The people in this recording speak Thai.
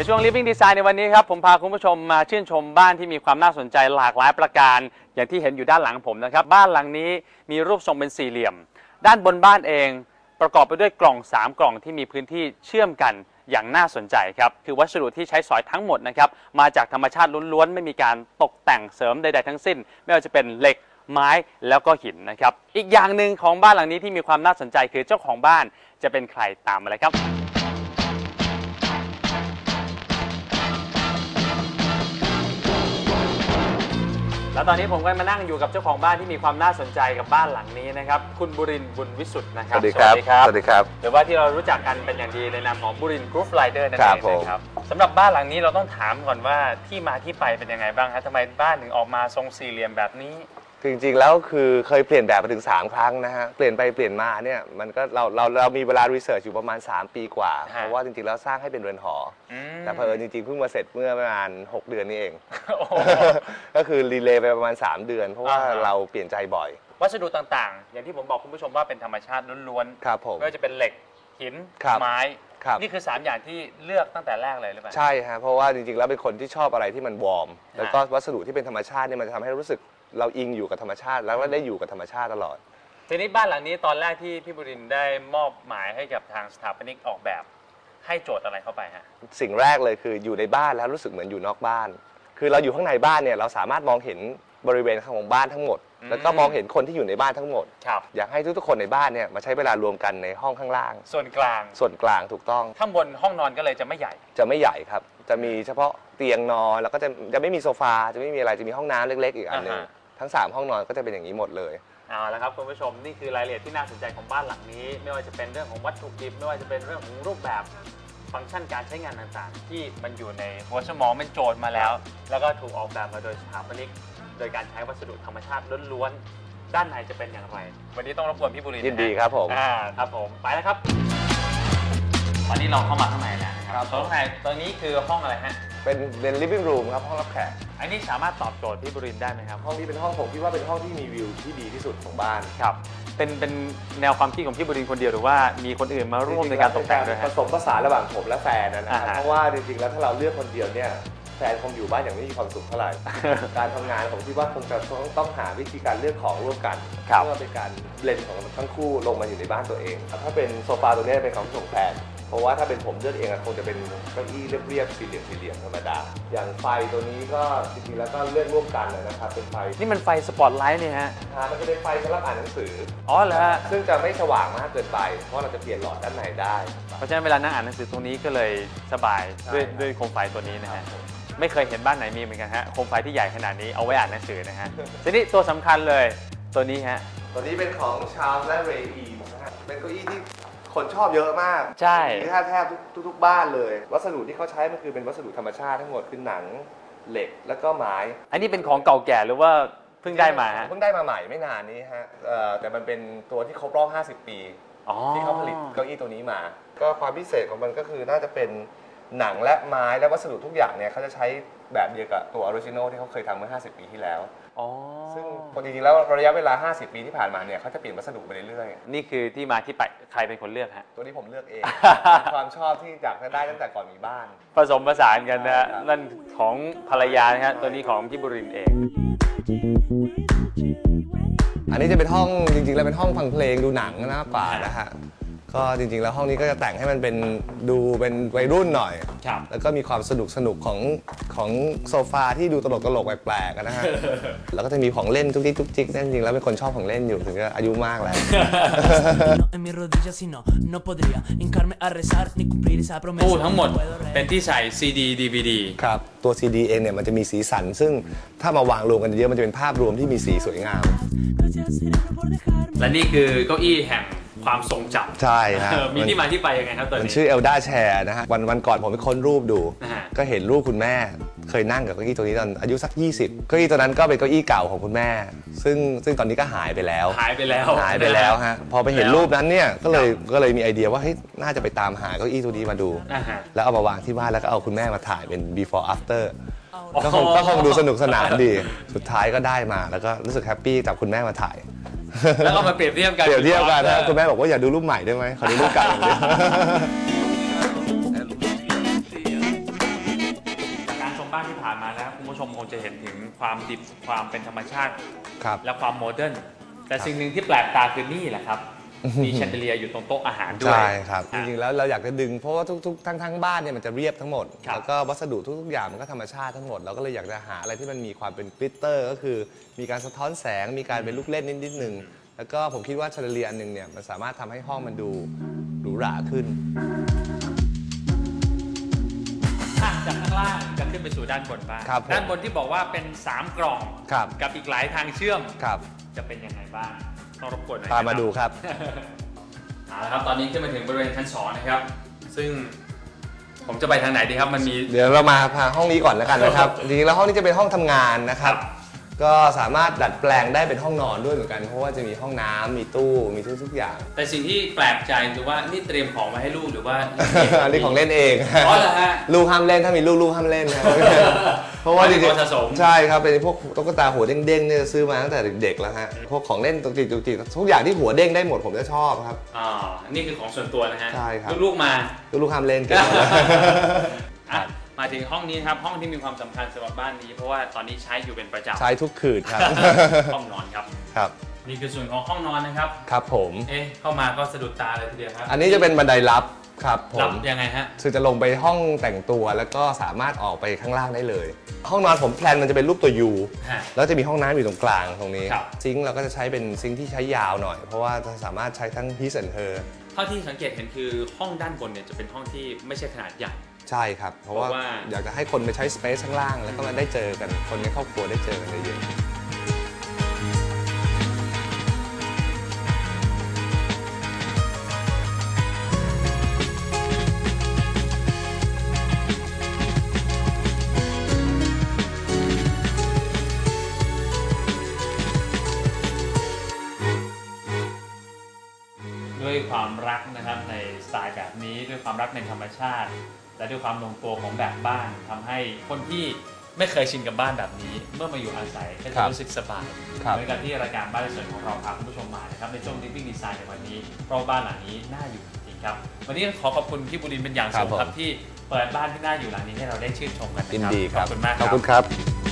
ในช่วง Living Design ในวันนี้ครับ ผมพาคุณผู้ชมมาชื่นชมบ้านที่มีความน่าสนใจหลากหลายประการ อย่างที่เห็นอยู่ด้านหลังผมนะครับ บ้านหลังนี้มีรูปทรงเป็นสี่เหลี่ยม ด้านบนบ้านเอง ประกอบไปด้วยกล่อง 3 กล่องที่มีพื้นที่เชื่อมกันอย่างน่าสนใจครับ คือวัสดุที่ใช้สอยทั้งหมดนะครับมาจากธรรมชาติล้วนๆไม่มีการตกแต่งเสริมใด ๆ ทั้งสิ้น ไม่ว่าจะเป็นเหล็กไม้แล้วก็หินนะครับอีกอย่างหนึ่งของบ้านหลังนี้ที่มีความน่าสนใจคือเจ้าของบ้านจะเป็นใครตามมาเลยครับ แล้วตอนนี้ผมก็มานั่งอยู่กับเจ้าของบ้านที่มีความน่าสนใจกับบ้านหลังนี้นะครับ คุณบุรินทร์บุญวิสุทธ์นะคสรับวัสดีครับสวัสดีครับ หรือว่าที่เรารู้จักกันเป็นอย่างดีในนามของบุรินกรุ๊ปไลเดอร์นั่นคเอรับงผมนะครับสำหรับบ้านหลังนี้เราต้องถามก่อนว่าที่มาที่ไปเป็นยังไงบ้างฮะทำไมบ้านถึงออกมาทรงสี่เหลี่ยมแบบนี้ คือจริงๆแล้วคือเคยเปลี่ยนแบบมาถึง 3 ครั้งนะฮะ เปลี่ยนไปเปลี่ยนมาเนี่ยมันก็เราเราเรามีเวลารีเสิร์ชอยู่ประมาณ 3 ปีกว่า ฮะ เพราะว่าจริงๆแล้วสร้างให้เป็นเรือนหออืมแต่เพอญจริงๆเพิ่งมาเสร็จเมื่อประมาณ 6 เดือนนี้เอง โอ้โห ก็คือรีเลย์ไปประมาณ 3 เดือน เพราะว่าอ่าฮะ เราเปลี่ยนใจบ่อยวัสดุต่างๆ อย่างที่ผมบอกคุณผู้ชมว่าเป็นธรรมชาติล้วนครับผๆมไม่ว่าจะเป็นเหล็กหินครับไม้ ครับ นี่คือ 3 อย่างที่เลือกตั้งแต่แรกเลยหรือเปล่า ใช่ฮะเพราะว่าจริงๆแล้วเป็นคนที่ชอบอะไรที่มันวอร์มแล้วก็วัสดุที่เป็นธรรมชาติเนี่ยมันจะทำให้รู้สึก เราอิงอยู่กับธรรมชาติ แล้วก็ได้อยู่กับธรรมชาติตลอด ทีนี้บ้านหลังนี้ตอนแรกที่พี่บุรินทร์ได้มอบหมายให้กับทางสถาปนิกออกแบบ ให้โจทย์อะไรเข้าไปฮะ สิ่งแรกเลยคืออยู่ในบ้านแล้วรู้สึกเหมือนอยู่นอกบ้าน คือเราอยู่ข้างในบ้านเนี่ยเราสามารถมองเห็นบริเวณของบ้านทั้งหมด อืม แล้วก็มองเห็นคนที่อยู่ในบ้านทั้งหมด ครับ อยากให้ทุกๆคนในบ้านเนี่ยมาใช้เวลารวมกันในห้องข้างล่าง ส่วนกลาง ส่วนกลางถูกต้องข้างบนห้องนอนก็เลยจะไม่ใหญ่ จะไม่ใหญ่ครับ จะมีเฉพาะเตียงนอนแล้วก็จะจะไม่มีโซฟาจะไม่มีอะไรจะมีห้องน้ำเล็ก ๆ อีกอันหนึงอ่าฮะ ทั้งสามห้องนอนก็จะเป็นอย่างนี้หมดเลย เอาละครับคุณผู้ชมนี่คือรายละเอียดที่น่าสนใจของบ้านหลังนี้ ไม่ว่าจะเป็นเรื่องของวัตถุดิบไม่ว่าจะเป็นเรื่องของรูปแบบฟังก์ชันการใช้งานต่างๆ ที่มันอยู่ในหัวสมองเป็นโจทย์มาแล้ว แล้วก็ถูกออกแบบมาโดยสถาปนิก โดยการใช้วัสดุธรรมชาติล้วนๆด้านในจะเป็นอย่างไร วันนี้ต้องรบกวนพี่บุรียินดีครับผม อ่าครับผมไปแล้วครับ ตอนนี้เราเข้ามาข้างในแล้วนะคครัรับบข้างในตอนนี้คือห้องอะไรฮะ เป็นเป็น living room ครับห้องรับแขก อันนี้สามารถตอบโจทย์พี่บุรินทร์ได้ไหมครับ ห้องนี้เป็นห้องผมคิดว่าเป็นห้องที่มีวิวที่ดีที่สุดของบ้านครับ เป็นเป็นแนวความคิดของพี่บุรินทร์คนเดียวหรือว่ามีคนอื่นมาร่วมในการตกแต่งด้วยผฮะสมผสานระหว่างผมและแฟนนะคอ่ารับฮะ เพราะว่าจริงๆแล้วถ้าเราเลือกคนเดียวเนี่ยแฟนคงอยู่บ้านอย่างไม่มีความสุขเท่าไหร่ การทำงานผมคิดว่าคงจะต้องต้องหาวิธีการเลือกของร่วมกันครับ เพื่อเป็นการเบลนด์ของทั้งคู่ลงมาอยู่ในบ้านตัวเองครับถ้าเป็นโซฟาตัวนี้เป็นของส่งแฟน เพราะว่าถ้าเป็นผมเลือกเองอะคงจะเป็นเก้าอี้เรียบๆสี่เหลี่ยมสี่เหลี่ยมธรรมดา อย่างไฟตัวนี้ก็จริงๆแล้วก็เลือกร่วมกันนะครับ เป็นไฟนี่มันไฟสปอตไลท์เนี่ยฮะอ่ามันจะเป็นไฟสำหรับอ่านหนังสือ อ๋อเหรอฮะซึ่งจะไม่สว่างมากเกินไป เพราะเราจะเปลี่ยนหลอดด้านในได้ เพราะฉะนั้นเวลานั่งอ่านหนังสือตรงนี้ก็เลยสบายใช่ด้วยครับด้วยโคมไฟตัวนี้นะฮะไม่เคยเห็นบ้านไหนมีเหมือนกันฮะโคมไฟที่ใหญ่ขนาดนี้เอาไว้อ่านหนังสือนะฮะทีนี้ตัวสำคัญเลยตัวนี้ฮะตัวนี้เป็นของชาร์ลส์และเรย์อีนะฮะเป็นเก้าอี้ที่ คนชอบเยอะมากใช่ มีแทบแทบทุกทุกบ้านเลย วัสดุที่เขาใช้มันคือเป็นวัสดุธรรมชาติทั้งหมดคือหนังเหล็กแล้วก็ไม้อันนี้เป็นของเก่าแก่หรือว่าเพิ่งได้มาฮะเพิ่งได้มาใหม่ไม่นานนี้ฮะเอ่อแต่มันเป็นตัวที่ครบรอบ 50 ปี อ๋อที่เขาผลิตเก้าอี้ตัวนี้มา ก็ความพิเศษของมันก็คือน่าจะเป็น หนังและไม้และวัสดุทุกอย่างเนี่ยเขาจะใช้แบบเดียวกับตัวออริจินอลที่เขาเคยทำเมื่อ 50 ปีที่แล้ว อ๋อซึ่งจริงๆแล้วระยะเวลา 50 ปีที่ผ่านมาเนี่ยเขาจะเปลี่ยนวัสดุไปเรื่อยนี่คือที่มาที่ไปใครเป็นคนเลือกฮะ ๆ ตัวนี้ผมเลือกเองความชอบที่อยากจะได้ตั้งแต่ก่อนมีบ้าน ผสมผสานกันนะฮะใช่ครับนั่นของภรรยานะฮะตัวนี้ของพี่บุรินทร์เอง อันนี้จะเป็นห้องจริงๆ แล้วเป็นห้องฟังเพลงดูหนังมากกว่านะฮะ ก็จริงๆ แล้วห้องนี้ก็จะแต่งให้มันเป็นดูเป็นวัยรุ่นหน่อย ครับ แล้วก็มีความสนุกสนุกของของโซฟาที่ดูตลกตลกๆแปลกๆอะนะฮะ แล้วก็จะมีของเล่นทุกทิกทุกจิกนั่นจริงๆแล้วเป็นคนชอบของเล่นอยู่ถึงจะอายุมากแล้ว No, en mis rodillas si no, no podría hincarme a rezar ni cumplir esa promesa. ตู้ทั้งหมด No puedo reír. เป็นที่ใส่ CD DVD ครับ ตัว CD เองเนี่ยมันจะมีสีสัน ซึ่งถ้ามาวางรวมกันเยอะมันจะเป็นภาพรวมที่มีสีสวยงาม Gracias, cerebro, por dejarme. และนี่คือเก้าอี้แห่ง ความทรงจำใช่ฮะ เออมีที่มาที่ไปยังไงครับตัวมันนี้ ชื่อเอลดาแชร์นะฮะวันวันก่อนผมไปค้นรูปดูนะฮะ ก็เห็นรูปคุณแม่ เคยนั่งกับเก้าอี้ตัวนี้ตอนอายุสัก 20 เก้าอี้ตัวนั้นก็เป็นเก้าอี้เก่าของคุณแม่ ซึ่งซึ่งตอนนี้ก็หายไปแล้ว หายไปแล้ว หายไปแล้วฮะพอไปเห็นแล้วรูปนั้นเนี่ยก็เลยก็เลยมีไอเดียว่าเฮ้ยน่าจะไปตามหาเก้าอี้ตัวนี้มาดู อ่าฮะ แล้วเอามาวางที่บ้านแล้วก็เอาคุณแม่มาถ่ายเป็น before after อ๋อก็คงก็คงดูสนุกสนานดี สุดท้ายก็ได้มาแล้วก็รู้สึกแฮปปี้จับคุณแม่มาถ่าย แล้วก็มาเปรียบเทียบกันเปรียบเทียบกันนะคุณแม่บอกว่าอย่าดูรูปใหม่ได้ไหมขอดูรูปเก่าอย่างดียวการชมบ้านที่ผ่านมาแล้วคุณผู้ชมคงจะเห็นถึงความดิบความเป็นธรรมชาติ ครับ และความโมเดิร์นแต่สิ่งหนึ่งที่แปลกตาคือนี่แหละครับ มีแชนเดเลียอยู่ตรงโต๊ะอาหารด้วยใช่ครับจอะ ริงๆแล้วเราอยากจะดึงเพราะว่าทุกๆทั้งทั้งบ้านเนี่ยมันจะเรียบทั้งหมดครับ แล้วก็วัสดุทุกๆอย่างมันก็ธรรมชาติทั้งหมดเราก็เลยอยากจะหาอะไรที่มันมีความเป็นกลิตเตอร์ ก็คือมีการสะท้อนแสงมีการเป็นลูกเล่นนิดๆหนึ่งแล้วก็ผมคิดว่าชาเดเลียอันหนึ่งเนี่ยมันสามารถทำให้ห้องมันดูหรูหราขึ้น อะจากข้างล่างจะขึ้นไปสู่ด้านบนบ้างครับผมด้านบนที่บอกว่าเป็น 3 กล่อง ครับ กับอีกหลายทางเชื่อม ครับ จะเป็นยังไงบ้าง ต้องรบกวนหน่อยตามมานะครับดูครับ เอาละครับตอนนี้ขึ้นมาถึงบริเวณชั้นสองนะครับ ซึ่งผมจะไปทางไหนดีครับมันมี เดี๋ยวเรามาพาห้องนี้ก่อนแล้วกันนะครับจริงๆแล้วห้องนี้จะเป็นห้องทำงานนะครับ ก็สามารถดัดแปลงได้เป็นห้องนอนด้วยเหมือนกัน เพราะว่าจะมีห้องน้ำมีตู้มีทุกๆอย่าง แต่สิ่งที่แปลกใจคือว่านี่เตรียมของมาให้ลูกหรือว่า อันนี้ของเล่นเองอ๋อเหรอฮะลูกห้ามเล่นถ้ามีลูกลูกห้ามเล่นครับเพราะว่าจเป็นริขงองสะสมๆใช่ครับเป็นพวกตุ๊กตาหัวเด้งๆเนี่ยซื้อมาตั้งแต่เด็กๆแล้วฮะพวกของเล่นตุกจิกตุกจิกทุกอย่างที่หัวเด้งได้หมดผมจะชอบครับอ่านี่คือของส่วนตัวนะฮะใช่ครับ ลูกๆมา ลูกๆห้ามเล่นกัน อะ มาถึงห้องนี้นะครับห้องที่มีความสำคัญสำหรับบ้านนี้ เพราะว่าตอนนี้ใช้อยู่เป็นประจำใช้ทุกคืนครับ ห้องนอนครับ ครับ นี่คือส่วนของห้องนอนนะครับ ครับผม เอ๊ะเข้ามาก็สะดุดตาเลยทีเดียวครับอันนี้จะเป็นบันไดลับครับผรับม ยังไงฮะ คือจะลงไปห้องแต่งตัวแล้วก็สามารถออกไปข้างล่างได้เลย ห้องนอนผมแพลนมันจะเป็นรูปตัวยูฮะแล้วจะมีห้องน้ำอยู่ตรงกลางตรงนี้ ครับ ซิงค์เราก็จะใช้เป็นซิงค์ที่ใช้ยาวหน่อย เพราะว่าจะสามารถใช้ทั้ง his and her เท่าที่สังเกตเห็นคือห้องด้านบนเนี่ยจะเป็นห้องที่ไม่ใช่ขนาดใหญ่ ใช่ครับ เพราะว่าเพราะว่า อยากจะให้คนไปใช้สเปซข้างล่าง แล้วก็มาได้เจอกัน คนในครอบครัวได้เจอกันเยอะด้วยความรักนะครับในสไตล์แบบนี้ด้วยความรักในธรรมชาติ และด้วยความลงตัวของแบบบ้านทำให้คนที่ไม่เคยชินกับบ้านแบบนี้ เมื่อมาอยู่อาศัยก็ครัจะบรู้สึกสบายครับเหมือนกับที่รายการบ้านในส่วนของเราพาคุณผู้ชมมานะครับในช่วง Living Design ในวันนี้เพราะว่าบ้านหลังนี้น่าอยู่จริงๆครับ วันนี้ขอขอบคุณพี่บุรินทร์เป็นอย่างสูงครับผมครับที่เปิดบ้านที่น่าอยู่หลังนี้ให้เราได้ชื่นชมกันๆนะยินครับดีครับขอบคุณมากขอบคุณครับ